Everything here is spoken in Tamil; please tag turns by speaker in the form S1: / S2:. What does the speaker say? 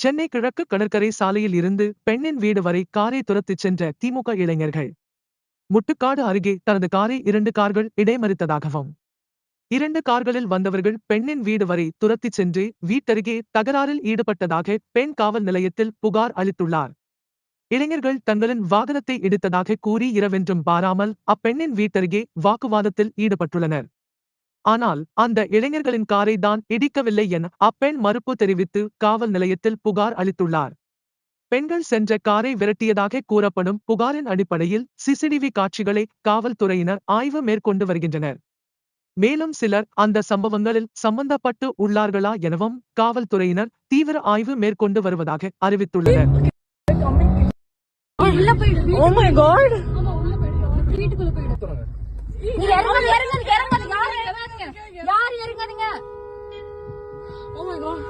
S1: சென்னை கிழக்கு கடற்கரை சாலையில் இருந்து பெண்ணின் வீடு வரை காரை துரத்திச் சென்ற திமுக இளைஞர்கள். முட்டுக்காடு அருகே தனது காரை இரண்டு கார்கள் இடைமறித்ததாகவும் இரண்டு கார்களில் வந்தவர்கள் பெண்ணின் வீடு வரை துரத்திச் சென்று வீட்டருகே தகராறில் ஈடுபட்டதாக பெண் காவல் நிலையத்தில் புகார் அளித்துள்ளார். இளைஞர்கள் தங்களின் வாகனத்தை எடுத்ததாக கூறி இரவென்றும் பாராமல் அப்பெண்ணின் வீட்டருகே வாக்குவாதத்தில் ஈடுபட்டுள்ளனர். ஆனால் அந்த இளைஞர்களின் காரை தான் இடிக்கவில்லை என அப்பெண் மறுப்பு தெரிவித்து காவல் நிலையத்தில் புகார் அளித்துள்ளார். பெண்கள் சென்ற காரை விரட்டியதாக கூறப்படும் புகாரின் அடிப்படையில் சிசிடிவி காட்சிகளை காவல்துறையினர் ஆய்வு மேற்கொண்டு வருகின்றனர். மேலும் சிலர் அந்த சம்பவங்களில் சம்பந்தப்பட்டு உள்ளார்களா எனவும் காவல்துறையினர் தீவிர ஆய்வு மேற்கொண்டு வருவதாக அறிவித்துள்ளனர்.
S2: போயிடு. வீட்டுக்குள்ள போயிடு.
S3: Oh my god.